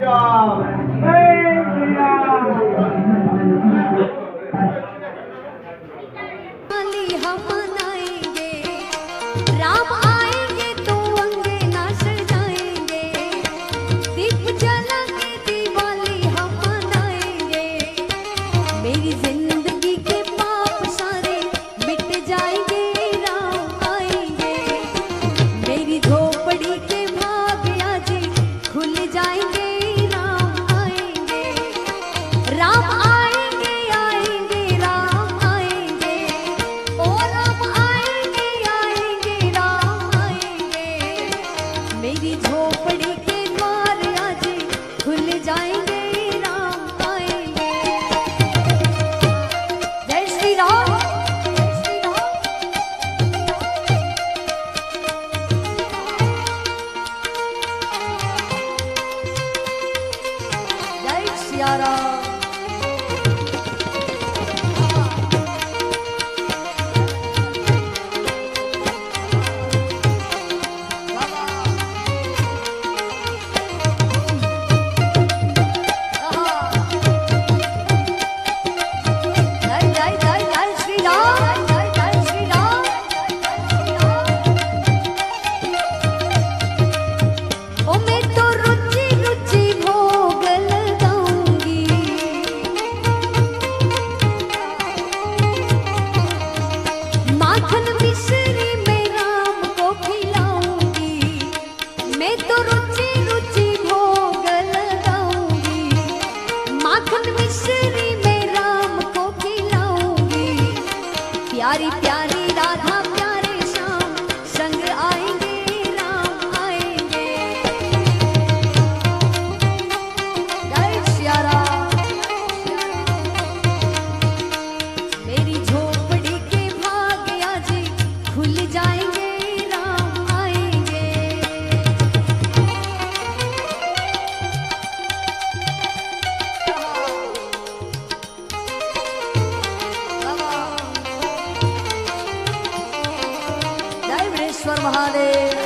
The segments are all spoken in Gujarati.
呀哎 मैं तो তোমারে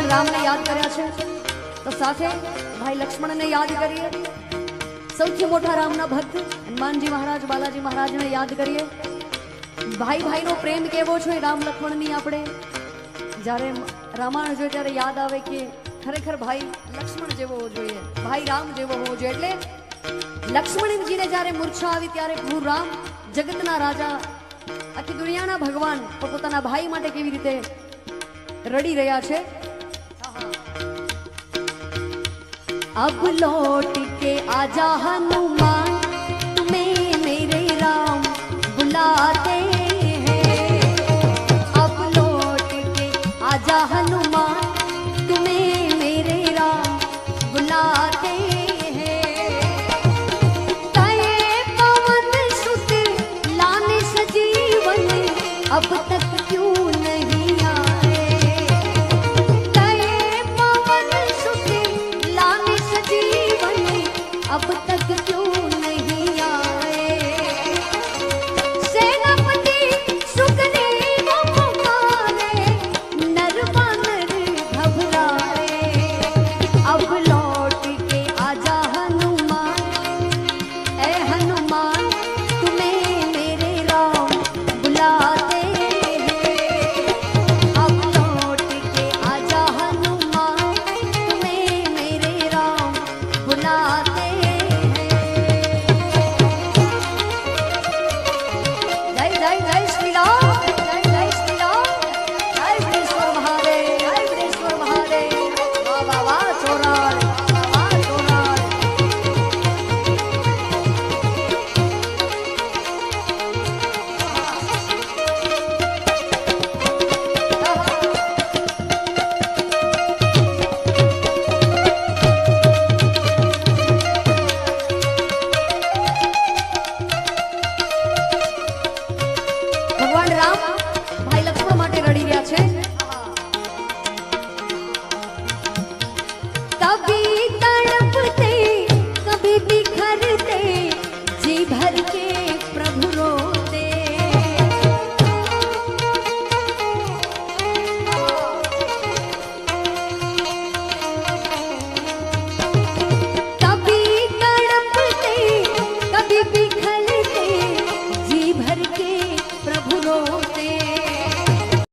ભગવાન રામને યાદ કર્યા છે. તો સાથે ભાઈ લક્ષ્મણને યાદ કરીએ. સૌથી મોટા રામના ભક્ત હનુમાનજી મહારાજ, બાલાજી મહારાજને યાદ કરીએ. ભાઈ ભાઈનો પ્રેમ કેવો છે રામ લક્ષ્મણની આપણે? જ્યારે રામાયણ જોઈએ ત્યારે યાદ આવે કે ખરેખર ભાઈ લક્ષ્મણ જેવો હોવો જોઈએ, ભાઈ રામ જેવો હોવો જોઈએ. એટલે લક્ષ્મણજીને જ્યારે મૂર્છા આવી ત્યારે હું રામ જગતના રાજા, આખી દુનિયાના ભગવાન પોતાના ભાઈ માટે કેવી રીતે રડી રહ્યા છે अब लौट के आजा हनुमान तुम्हें मेरे राम बुलाते हैं। अब लौट के आजा हनुमान तुम्हें मेरे राम बुलाते हैं। पवन सुत लाने से अब